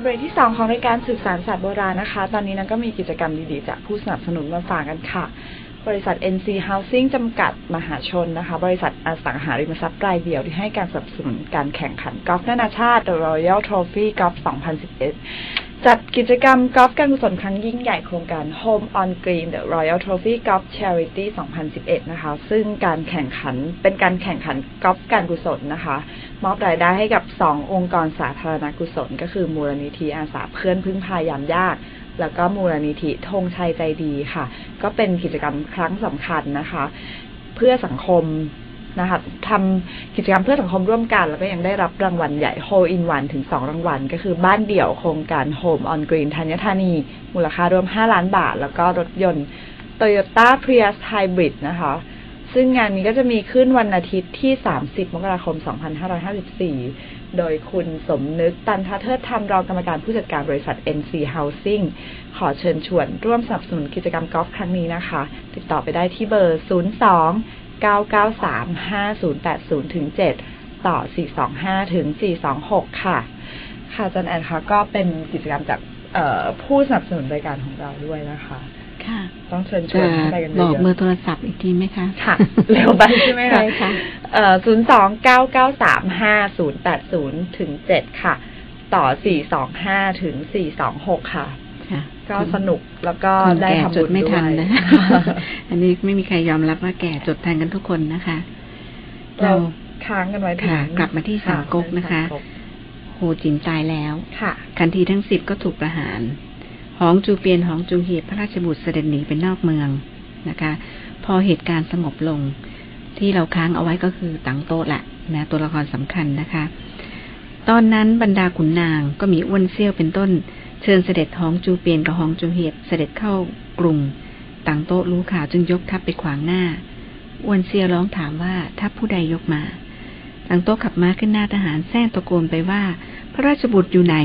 เบรกที่สองของรายการสื่อสารศาสตร์โบราณนะคะ ตอนนี้นั้นก็มีกิจกรรมดีๆ จากผู้สนับสนุนมาฝากกันค่ะ บริษัท NC Housing จำกัดมหาชนนะคะ บริษัทอสังหาริมทรัพย์รายเดียวที่ให้การสนับสนุนการแข่งขันกอล์ฟนานาชาติ The Royal Trophy Golf 2011 จัดกิจกรรมกอล์ฟการกุศลครั้งยิ่งใหญ่โครงการ Home on Green The Royal Trophy Golf Charity 2011 นะคะ ซึ่งการแข่งขันเป็นการแข่งขันกอล์ฟการกุศลนะคะ มอบรายได้ให้กับ 2 องค์กรสาธารณกุศล ก็คือมูลนิธิอาสาเพื่อนพึ่งพายามยาก แล้วก็มูลนิธิธงชัยใจดีค่ะ ก็เป็นกิจกรรมครั้งสำคัญนะคะ เพื่อสังคม นะคะทำกิจกรรมเพื่อสังคมร่วมกัน แล้วก็ยังได้รับรางวัลใหญ่ Hole in One ถึง 2 รางวัล ก็คือบ้านเดี่ยวโครงการ Home on Green ธัญธานี มูลค่ารวม 5 ล้านบาท แล้วก็รถยนต์ Toyota Prius Hybrid นะคะ ซึ่งงานนี้ก็จะมีขึ้นวันอาทิตย์ที่ 30 มกราคม 2554 โดยคุณสมนึกตันทเทิดธรรมรองกรรมการผู้จัดการบริษัท NC Housing ขอเชิญชวนร่วมสนับสนุนกิจกรรมกอล์ฟครั้งนี้นะคะ ติดต่อไปได้ที่เบอร์ 02 993 5080ถึง7ต่อ 425ถึง426 ค่ะ ค่ะอาจันแอนคะก็เป็นกิจกรรมจากเอ่อผู้สนับสนุนรายการของเราด้วยนะคะค่ะต้องเชิญชวจะนให้ไปกันเยบอกอะเบอร์โทรศัพท์อีกทีไหมคะๆค่ะเร็วไปใช่ไหมคะใช่ค่ะเอ่อศูนย์สองเก้าเก้าสามห้าศูนย์แปดศูนย์ถึงเจ็ดค่ะ ต่อสี่สองห้าถึงสี่สองหกค่ะ ค่ะก็สนุกแล้วก็คนได้แก่ทำจบุดญไม่ด้วทันยนะ อันนี้ไม่มีใครยอมรับว่าแก่จดทันกันทุกคนนะคะ เราเราค้างกันไว้ถึงค่ะ กลับมาที่สามก๊กนะคะสามก๊กโฮจินตายแล้วค่ะคันทีทั้งสิบก็ถูกประหาร หองจูเปียนหองจูเหียบพระราชบุตรเสด็จหนีไปนอกเมืองนะคะ พอเหตุการณ์สงบลง ที่เราค้างเอาไว้ก็คือตังโต๊ะแหละนะตัวละครสำคัญนะคะ ตอนนั้นบรรดาขุนนางก็มีอ้วนเซี่ยวเป็นต้น เชิญเสด็จหองจูเปียนกับหองจูเหียบเสด็จเข้ากรุงตังโต๊ะรู้ข่าวจึงยกทัพไปขวางหน้าอวนเซียร้องถามว่าทัพผู้ใดยกมาตังโต๊ะขับม้าขึ้นหน้าทหารแซงตะโกนไปว่า พระราชบุตรอยู่ไหน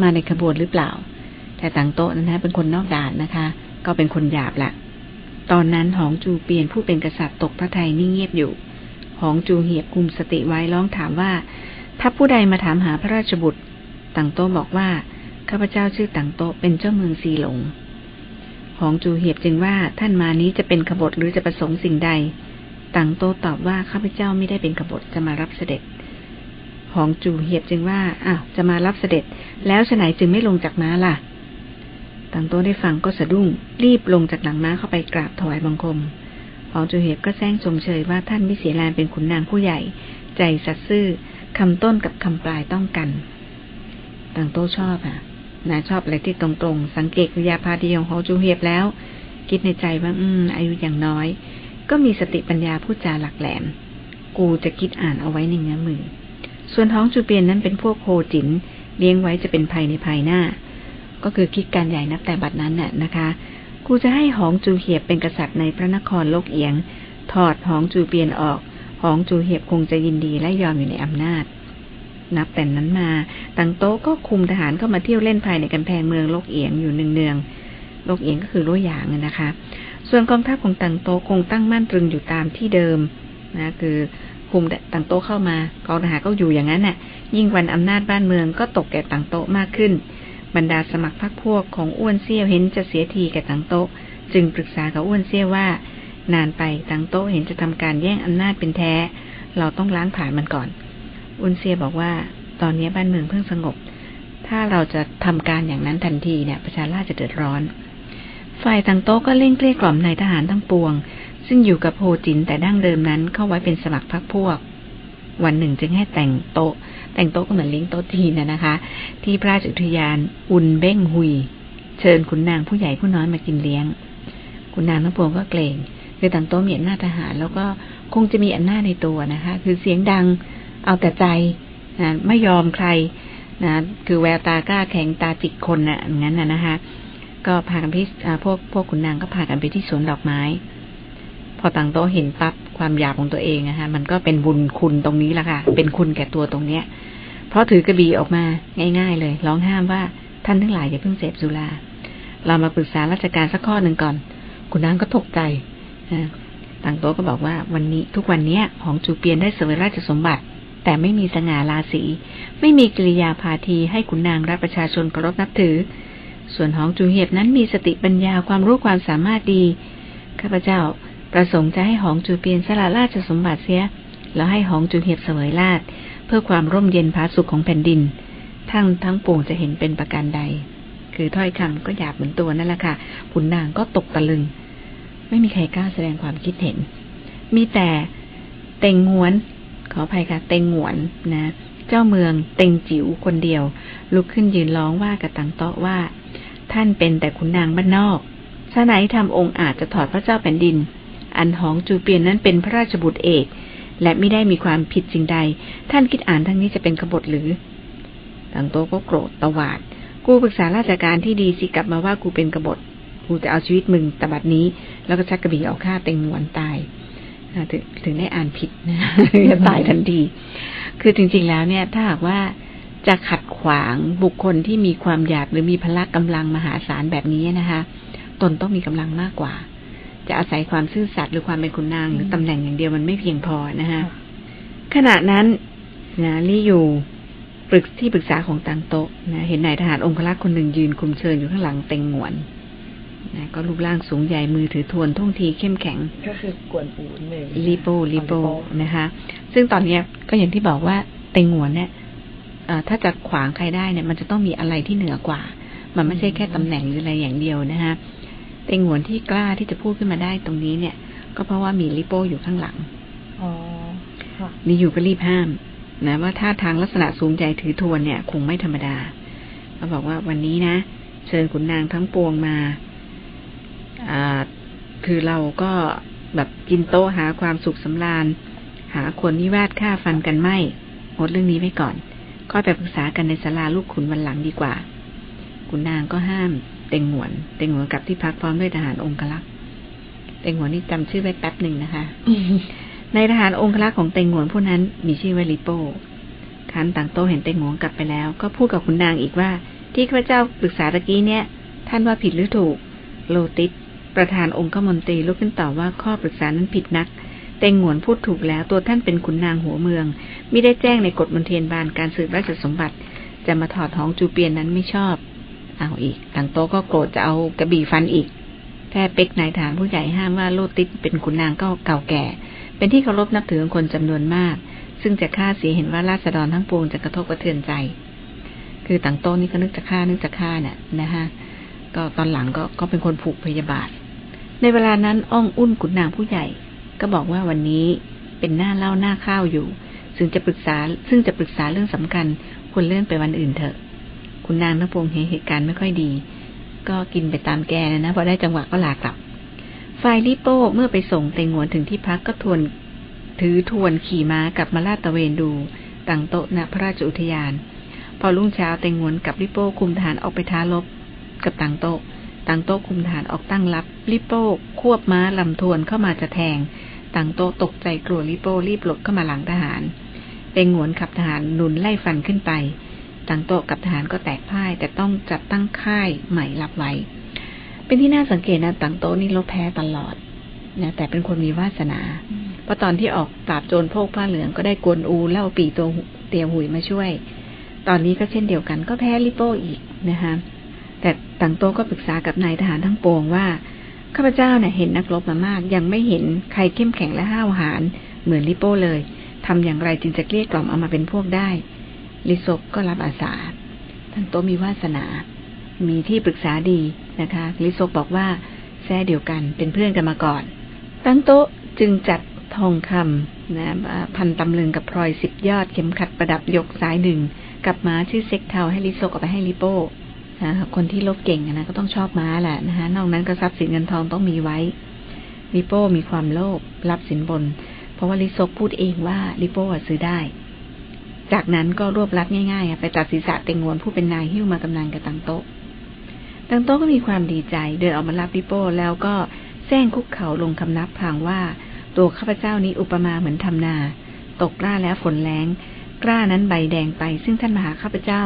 มาในขบวนหรือเปล่า แต่ตังโต๊ะนั้นนะเป็นคนนอกด่านนะคะ ก็เป็นคนหยาบละตอนนั้นหองจูเปียนผู้เป็นกษัตริย์ตกพระทัยนิ่งเงียบอยู่หองจูเหียบคุมสติไว้ร้องถามว่าถ้าผู้ใดมาถามหาพระราชบุตรตังโต๊ะบอกว่า ข้าพเจ้าชื่อตังโตเป็นเจ้าเมืองซีหลง หองจูเหียบจึงว่าท่านมานี้จะเป็นขบฏหรือจะประสงค์สิ่งใด ตังโตตอบว่าข้าพเจ้าไม่ได้เป็นขบฏจะมารับเสด็จ หองจูเหียบจึงว่าอ้าวจะมารับเสด็จ แล้วฉไหนจึงไม่ลงจากม้าล่ะ ตังโตได้ฟังก็สะดุ้ง รีบลงจากหลังม้าเข้าไปกราบถวายบังคม หองจูเหียบก็แซงชมเชยว่าท่านวิเศษแลนเป็นขุนนางผู้ใหญ่ ใจสัตย์ซื่อคำต้นกับคำปลายต้องกันตังโตชอบอะ นาชอบอะไรที่ตรงๆ สังเกตกิริยาพาทีของหองจูเหียบแล้ว คิดในใจว่า อืม อายุอย่างน้อย ก็มีสติปัญญาพูดจาหลักแหลม กูจะคิดอ่านเอาไว้ในเงื้อมือ ส่วนท้องจูเปียนนั้นเป็นพวกโคจินเลี้ยงไว้จะเป็นภัยในภายหน้า ก็คือคิดการใหญ่นับแต่บัดนั้นน่ะนะคะ กูจะให้หองจูเหียบเป็นกษัตริย์ในพระนครโลกเอียง ถอดหองจูเปียนออก หองจูเหียบคงจะยินดีและยอมอยู่ในอำนาจ นับแต่นั้นมา ตังโต๊ก็คุมทหารเข้ามาเที่ยวเล่นภายในกำแพงเมืองโลกเอียงอยู่เนืองๆโลกเอียงก็คือรั้วหยางนะคะ ส่วนกองทัพของตังโต๊คงตั้งมั่นตรึงอยู่ตามที่เดิมนะคือคุมตังโต๊ะเข้ามากองทหารก็อยู่อย่างนั้นน่ะ ยิ่งวันอำนาจบ้านเมืองก็ตกแก่ตังโต๊ะมากขึ้น บรรดาสมัครพรรคพวกของอ้วนเซี่ยวเห็นจะเสียทีแก่ตังโต๊ะ จึงปรึกษากับอ้วนเซี่ยวว่า นานไปตังโต๊ะเห็นจะทำการแย่งอำนาจเป็นแท้ เราต้องล้างผ่านมันก่อน อ้วนเซี่ยบอกว่า ตอนนี้บ้านเมืองเพิ่งสงบ ถ้าเราจะทำการอย่างนั้นทันทีเนี่ย ประชาราชจะเดือดร้อน ฝ่ายตังโต๊ะก็เร่งเกลี้ยกล่อมนายทหารทั้งปวง ซึ่งอยู่กับโฮจินแต่ดั้งเดิมนั้นเข้าไว้เป็นสมัครพรรคพวก วันหนึ่งจึงให้แต่งโต๊ะ แต่งโต๊ะก็เหมือนเลี้ยงโต๊ะจีนนะนะคะ ที่พระราชอุทยานอุนเบ้งหุย เชิญขุนนางผู้ใหญ่ผู้น้อยมากินเลี้ยงขุนนางทั้งปวงก็เกรงคือตังโต๊ะมีอำนาจทหาร แล้วก็คงจะมีอำนาจในตัวนะคะ คือเสียงดังเอาแต่ใจ นะไม่ยอมใครนะคือแววตากล้าแข็งตาจิกคนนะ่ะอย่างนั้นนะนะคะก็พากันพี่พวกพวกขุนนางก็พากันไปที่สวนดอกไม้ พอตังโต๊ะเห็นปั๊บความอยากของตัวเองนะคะมันก็เป็นบุญคุณตรงนี้ละค่ะ เป็นคุณแก่ตัวตรงเนี้ย เพราะถือกระบี่ออกมาง่าย ๆ เลย ร้องห้ามว่าท่านทั้งหลายอย่าเพิ่งเสพสุรา เรามาปรึกษาราชการสักข้อหนึ่งก่อนคุณนางก็ตกใจนะตังโต๊ะก็บอกว่าวันนี้ทุกวันเนี้ยของจูเปียนได้เสวยราชสมบัติ แต่ไม่มีสง่าราศี ไม่มีกิริยาพาทีให้ขุนนางและประชาชนเคารพนับถือ ส่วนหองจูเหียบนั้นมีสติปัญญาความรู้ความสามารถดี ข้าพเจ้าประสงค์จะให้หองจูเปียนสละราชสมบัติเสีย แล้วให้หองจูเหียบเสวยราชเพื่อความร่มเย็นผาสุขของแผ่นดิน ทั้งทั้งปวงจะเห็นเป็นประการใด คือถ้อยคำก็หยาบเหมือนตัวนั่นแหละค่ะขุนนางก็ตกตะลึง ไม่มีใครกล้าแสดงความคิดเห็น มีแต่เต็งงวน ขออภัยค่ะเต็งหวนนะ เจ้าเมืองเต็งจิ๋วคนเดียว ลุกขึ้นยืนร้องว่ากับตังโต๊ะว่า ท่านเป็นแต่ขุนนางบ้านนอกชาไหนทำองค์อาจจะถอดพระเจ้าแผ่นดิน อันหองจูเปียนนั้นเป็นพระราชบุตรเอก และไม่ได้มีความผิดสิ่งใด ท่านคิดอ่านทั้งนี้จะเป็นขบฏหรือ ตังโต๊ก็โกรธตวาด กูปรึกษาราชการที่ดีสิกลับมาว่ากูเป็นกบฏ กูจะเอาชีวิตมึงแต่บัดนี้ แล้วก็ชักกระบี่เอาฆ่าเต็งหวนตาย ถึงถึงได้อ่านผิดนะจะตายทันที คือจริง ๆ แล้วเนี่ย ถ้าหากว่าจะขัดขวางบุคคลที่มีความอยากหรือมีพละกำลังมหาศาลแบบนี้นะคะ ตนต้องมีกำลังมากกว่า จะอาศัยความซื่อสัตย์หรือความเป็นคุณนางหรือตำแหน่งอย่างเดียวมันไม่เพียงพอนะคะขณะนั้นนะลี่อยู่ปรึกที่ปรึกษาของตังโตะนะเห็นนายทหารองครักษ์คนหนึ่งยืนคุมเชิญอยู่ข้างหลังเต็งหวน นะก็รูปร่างสูงใหญ่มือถือทวนท่องทีเข้มแข็ง ก็คือกวนอูหนึ่งลิโปลิโปนะคะ ซึ่งตอนนี้ก็อย่างที่บอกว่าเต็งหวนเนี่ยถ้าจะขวางใครได้เนี่ย มันจะต้องมีอะไรที่เหนือกว่า มันไม่ใช่แค่ตำแหน่งหรืออะไรอย่างเดียวนะคะเต็งหวนที่กล้าที่จะพูดขึ้นมาได้ตรงนี้เนี่ย ก็เพราะว่ามีลิโปอยู่ข้างหลังอ๋อค่ะนี่อยู่ก็รีบห้ามนะว่าท่าทางลักษณะสูงใหญ่ถือทวนเนี่ย คงไม่ธรรมดาเขาบอกว่าวันนี้นะเชิญขุนนางทั้งปวงมาอ่า คือเราก็แบบกินโต๊ะหาความสุขสำราญ หาคนนิวาสฆ่าฟันกันไม่งดเรื่องนี้ไว้ก่อน ก็ไปปรึกษากันในศาลาลูกขุนวันหลังดีกว่าขุนนางก็ห้ามเต็งหวน เต็งหวนกับที่พักพร้อมด้วยทหารองคลักษ์เต็งหวนนี่จำชื่อไว้แป๊บหนึ่งนะคะ ในทหารองคลักษ์ของเต็งหวนผู้นั้นมีชื่อว่าลิโป้คันต่างโตเห็นเต็งหวนกลับไปแล้ว ก็พูดกับขุนนางอีกว่า ที่ข้าพเจ้าปรึกษาตะกี้เนี่ย ท่านว่าผิดหรือถูก โลติส ประธานองค์ขมนตรีลุกขึ้นตอบว่าข้อปรึกษานั้นผิดนักเต็งหวนพูดถูกแล้วตัวท่านเป็นขุนนางหัวเมืองมิได้แจ้งในกฎมนเทียนบานการสืบราชสมบัติ จะมาถอดหองจูเปียนนั้นไม่ชอบ เอาอีกต่างโตก็โกรธจะเอากระบี่ฟันอีกแค่เป็กนายฐานผู้ใหญ่ห้ามว่าโลติสเป็นขุนนางก็เก่าแก่ เป็นที่เคารพนับถือของคนจำนวนมาก ซึ่งจะฆ่าเสียเห็นว่าราษฎรทั้งปวงจะกระทบกระเทือนใจ คือต่างโตนี่ก็นึกจะฆ่านึกจะฆ่าเนี่ยนะฮะก็ตอนหลังก็ก็เป็นคนผูกพยาบาท ในเวลานั้นอ้องอุ่นขุนนางผู้ใหญ่ ก็บอกว่าวันนี้เป็นหน้าเล่าหน้าข้าวอยู่ ซึ่งจะปรึกษาซึ่งจะปรึกษาเรื่องสำคัญควรเลื่อนไปวันอื่นเถอะ คุณนางทั้งปวงเห็นเหตุการณ์ไม่ค่อยดี ก็กินไปตามแกนะนะพอได้จังหวะก็ลากลับฝ่ายลิโป้เมื่อไปส่งเตงหวนถึงที่พักก็ทวน ถือทวนขี่ม้ากลับมาลาดตะเวนดูต่างโต๊ะณพระราชอุทยาน พอรุ่งเช้าเตงหวนกับลิโป้คุมทหารออกไปท้าลบกับต่างโต๊ะ ต่างโต๊ะคุมทหารออกตั้งรับลิโป้ควบม้าลำทวนเข้ามาจะแทงต่างโต๊ะตกใจกลัวลิโป้รีบหลบเข้ามาหลังทหารเตงหวนขับทหารหนุนไล่ฟันขึ้นไปต่างโต๊ะกับทหารก็แตกพ่าย แต่ต้องจัดตั้งค่ายใหม่รับไว้ เป็นที่น่าสังเกตนะต่างโต๊ะนี่ลบแพ้ตลอดนะแต่เป็นคนมีวาสนาเพราะตอนที่ออกปราบโจรโพกผ้าเหลืองก็ได้กวนอูเล่าปีตัวเตียวหุยมาช่วย ตอนนี้ก็เช่นเดียวกันก็แพ้ลิโป้อีกนะคะ แต่ต่างโตก็ปรึกษากับนายทหารทั้งปวงว่าข้าพเจ้าเนี่ยเห็นนักรบมามาก ยังไม่เห็นใครเข้มแข็งและห้าวหาญเหมือนลิโป้เลยทำอย่างไรจึงจะเกลี้ยกล่อมเอามาเป็นพวกได้ ลิซกก็รับอาสาทั้งโตมีวาสนา มีที่ปรึกษาดีนะคะ ลิซกบอกว่าแซ่เดียวกันเป็นเพื่อนกันมาก่อน ตั้งโตจึงจัดทองคำนะพันตำลึงกับพลอยสิบยอดเข็มขัดประดับยกสายหนึ่งกับม้าชื่อเซ็กเทาให้ลิซกเอาไปให้ลิโป้ นะคนที่ลบเก่งนะก็ต้องชอบม้าแหละนะคะนอกนั้นก็ทรัพย์สินเงินทองต้องมีไว้ลิโป้มีความโลภรับสินบน เพราะว่าลิซกพูดเองว่าลิโป้ซื้อได้ จากนั้นก็รวบรัดง่ายๆไปตัดศีรษะเต็งงวนผู้เป็นนายหิ้วมากำนันกับตังโต๊ะตังโต๊ะก็มีความดีใจ เดินออกมารับลิโป้แล้วก็แซงคุกเข่าลงคำนับพางว่า ตัวข้าพเจ้านี้อุปมาเหมือนทำนา ตกกล้าแล้วฝนแรงกล้านั้นใบแดงไป ซึ่งท่านมหาข้าพเจ้า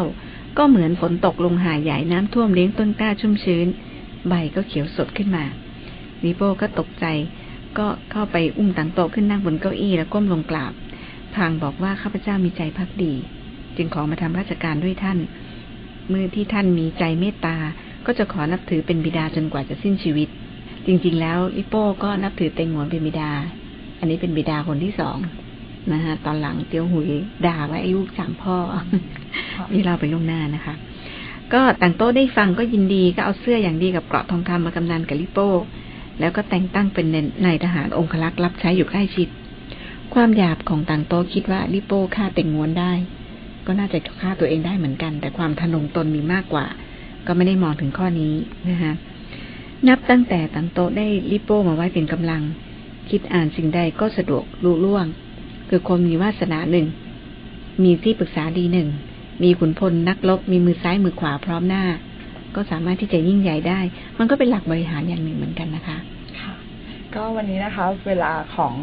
ก็เหมือนฝนตกลงหาใหญ่น้ำท่วมเลี้ยงต้นกล้าชุ่มชื้น ใบก็เขียวสดขึ้นมาลิโป้ก็ตกใจ ก็เข้าไปอุ้มตังโตขึ้นนั่งบนเก้าอี้แล้วก้มลงกราบพางบอกว่าข้าพเจ้ามีใจพักดี จึงขอมาทำราชการด้วยท่าน เมื่อที่ท่านมีใจเมตตา ก็จะขอนับถือเป็นบิดาจนกว่าจะสิ้นชีวิต จริง ๆ แล้วลิโป้ก็นับถือเต็งหวนเป็นบิดา อันนี้เป็นบิดาคนที่สองนะฮะตอนหลังเตียวหุยด่าไว้อายุสามพ่อ นี่เราไปล่วงหน้านะคะ ก็ต่างโต้ได้ฟังก็ยินดีก็เอาเสื้ออย่างดีกับเกราะทองคำมากำนันกับลิโป้แล้วก็แต่งตั้งเป็นนายทหารองคลักษ์รับใช้อยู่ใกล้ชิด ความหยาบของต่างโต้คิดว่าลิโป้ฆ่าเต็งงวนได้ ก็น่าจะฆ่าตัวเองได้เหมือนกัน แต่ความทะนงตนมีมากกว่า ก็ไม่ได้มองถึงข้อนี้นะคะนับตั้งแต่ต่างโต้ได้ลิโป้มาไว้เป็นกำลัง คิดอ่านสิ่งใดก็สะดวกลุล่วง คือคนมีวาสนาหนึ่ง มีที่ปรึกษาดีหนึ่ง มีขุนพลนักลบมีมือซ้ายมือขวาพร้อมหน้า ก็สามารถที่จะยิ่งใหญ่ได้ มันก็เป็นหลักบริหารอย่างหนึ่งเหมือนกันนะคะค่ะก็วันนี้นะคะเวลาของ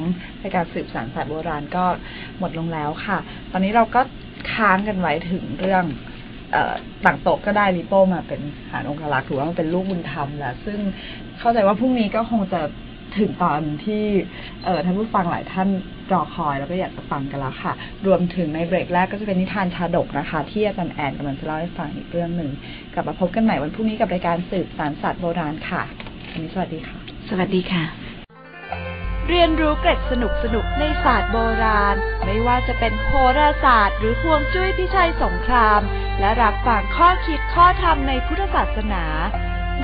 รายการสืบสานศาสตร์โบราณก็หมดลงแล้วค่ะ ตอนนี้เราก็ค้างกันไว้ถึงเรื่องออต่างโต๊ะก็ได้ลิโป้มาเป็นหารองคลักษ์ถือว่ามันเป็นลูกบุญธรรมแหละซึ่งเข้าใจว่าพรุ่งนี้ก็คงจะ ถึงตอนที่เอ่อท่านผู้ฟังหลายท่านรอคอยแล้วก็อยากจะฟังกันแล้วค่ะ รวมถึงในเบรกแรกก็จะเป็นนิทานชาดกนะคะ ที่อาจารย์แอนกำลังจะเล่าให้ฟังอีกเรื่องหนึ่งกลับมาพบกันใหม่วันพรุ่งนี้กับรายการสืบสารศาสตร์โบราณค่ะวันนี้สวัสดีค่ะ สวัสดีค่ะ เรียนรู้เกร็ดสนุกสนุกในศาสตร์โบราณ ไม่ว่าจะเป็นโหราศาสตร์ หรือห่วงจุ้ยพิชัยสงคราม และรับฟังข้อคิดข้อธรรมในพุทธศาสนา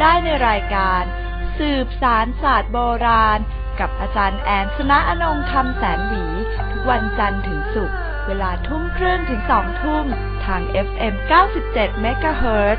ได้ในรายการ สืบสารศาสตร์โบราณ กับอาจารย์แอนสนะอนงคำแสนหวี ทุกวันจันทร์ถึงศุกร์เวลาทุ่มครึ่งถึงสองทุ่ม ทาง FM 97 MHz